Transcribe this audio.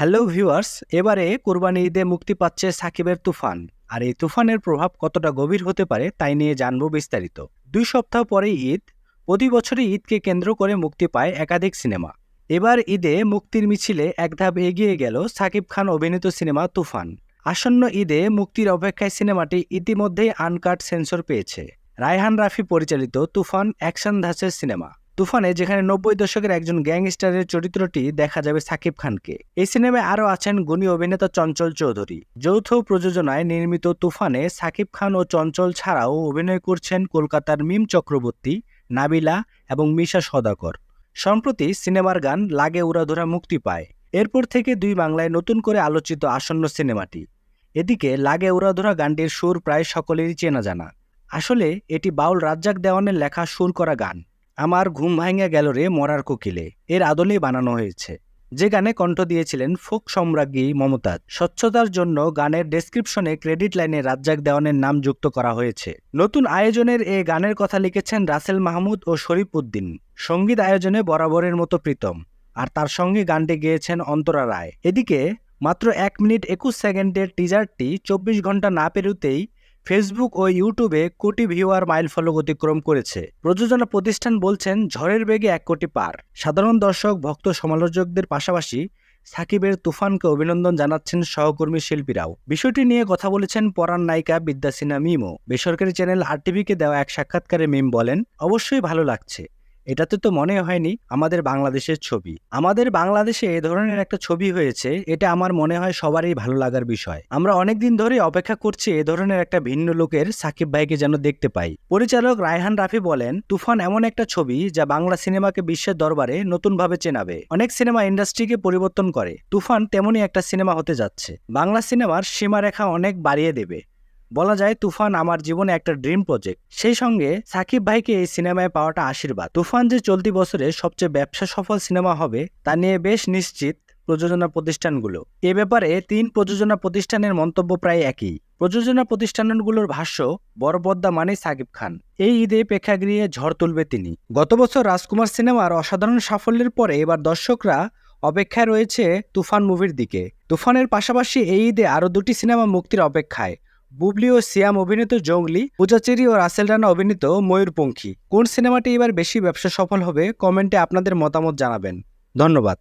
Hello viewers, এবারে কোরবানি ঈদে মুক্তি পাচ্ছে সাকিবের তুফান। আর এই তুফানের প্রভাব কতটা গভীর হতে পারে তাই নিয়ে জানব বিস্তারিত। দুই সপ্তাহ পরেই ঈদ, প্রতি বছরই ঈদকে কেন্দ্র করে মুক্তি পায় একাধিক সিনেমা। এবার ঈদে মুক্তির মিছিলে এক ধাপ এগিয়ে গেল সাকিব খান অভিনীত সিনেমা তুফান। আসন্ন ঈদে মুক্তির অপেক্ষায় সিনেমাটি ইতিমধ্যেই আনকাট সেন্সর পেয়েছে। রায়হান রাফি পরিচালিত তুফান অ্যাকশন ধাসের সিনেমা। তুফানে যেখানে নব্বই দশকের একজন গ্যাংস্টারের চরিত্রটি দেখা যাবে সাকিব খানকে। এই সিনেমায় আরও আছেন গুণী অভিনেতা চঞ্চল চৌধুরী। যৌথ প্রযোজনায় নির্মিত তুফানে সাকিব খান ও চঞ্চল ছাড়াও অভিনয় করছেন কলকাতার মিম চক্রবর্তী, নাবিলা এবং মিশা সদাকর। সম্প্রতি সিনেমার গান লাগে উড়াধুরা মুক্তি পায়। এরপর থেকে দুই বাংলায় নতুন করে আলোচিত আসন্ন সিনেমাটি। এদিকে লাগে উড়াধুরা গানটির সুর প্রায় সকলেরই চেনা জানা। আসলে এটি বাউল রাজ্জাক দেওয়ানের লেখা সুর করা গান। আমার ঘুম ভাঙে গেল রে মরার কোকিলে। এর আদলেই বানানো হয়েছে। যে গানে কণ্ঠ দিয়েছিলেন ফোক সম্রাজ্ঞী মমতাজ, স্বচ্ছতার জন্য গানের ডেসক্রিপশনে ক্রেডিট লাইনে রাজ্জাক দেওয়ানের নাম যুক্ত করা হয়েছে। নতুন আয়োজনের এ গানের কথা লিখেছেন রাসেল মাহমুদ ও শরীফ উদ্দিন। সংগীত আয়োজনে বরাবরের মতো প্রীতম। আর তার সঙ্গে গানটি গেয়েছেন অন্তরা রায়। এদিকে মাত্র এক মিনিট একুশ সেকেন্ডের টিজারটি চব্বিশ ঘণ্টা না পেরোতেই ফেসবুক ও ইউটিউবে কোটি ভিউয়ার মাইল ফলক অতিক্রম করেছে। প্রযোজনা প্রতিষ্ঠান বলছেন, ঝড়ের বেগে এক কোটি পার। সাধারণ দর্শক, ভক্ত, সমালোচকদের পাশাপাশি সাকিবের তুফানকে অভিনন্দন জানাচ্ছেন সহকর্মী শিল্পীরাও। বিষয়টি নিয়ে কথা বলেছেন পরাণ নায়িকা বিদ্যাসিনা মিমও বেসরকারি চ্যানেল আর দেওয়া এক সাক্ষাৎকারে মিম বলেন, অবশ্যই ভালো লাগছে। এটাতে তো মনে হয়নি আমাদের বাংলাদেশের ছবি। আমাদের বাংলাদেশে এ ধরনের একটা ছবি হয়েছে, এটা আমার মনে হয় সবারই ভালো লাগার বিষয়। আমরা অনেকদিন ধরে অপেক্ষা করছি এ ধরনের একটা ভিন্ন লোকের সাকিব ভাইকে যেন দেখতে পাই। পরিচালক রায়হান রাফি বলেন, তুফান এমন একটা ছবি যা বাংলা সিনেমাকে বিশ্বের দরবারে নতুনভাবে চেনাবে। অনেক সিনেমা ইন্ডাস্ট্রিকে পরিবর্তন করে। তুফান তেমনই একটা সিনেমা হতে যাচ্ছে। বাংলা সিনেমার সীমারেখা অনেক বাড়িয়ে দেবে। বলা যায় তুফান আমার জীবনে একটা ড্রিম প্রজেক্ট সেই সঙ্গে সাকিব ভাইকে এই সিনেমায় পাওয়াটা আশীর্বাদ। তুফান যে চলতি বছরে সবচেয়ে ব্যবসা সফল সিনেমা হবে, তা নিয়ে বেশ নিশ্চিত প্রযোজনা প্রতিষ্ঠানগুলো। এ ব্যাপারে তিন প্রযোজনা প্রতিষ্ঠানের মন্তব্য প্রায় একই। প্রযোজনা প্রতিষ্ঠানগুলোর ভাষ্য, বড় পদ্মা মানে সাকিব খান। এই ঈদে প্রেক্ষাগৃহে ঝড় তুলবে তিনি। গত বছর রাজকুমার সিনেমার অসাধারণ সাফল্যের পরে এবার দর্শকরা অপেক্ষায় রয়েছে তুফান মুভির দিকে। তুফানের পাশাপাশি এই ঈদে আরও দুটি সিনেমা মুক্তির অপেক্ষায়। বুবলি ও সিয়াম অভিনীত জঙ্গলি পূজাচেরি ও রাসেল রানা অভিনীত ময়ূরপঙ্খী। কোন সিনেমাটি এবার বেশি ব্যবসা সফল হবে, কমেন্টে আপনাদের মতামত জানাবেন। ধন্যবাদ।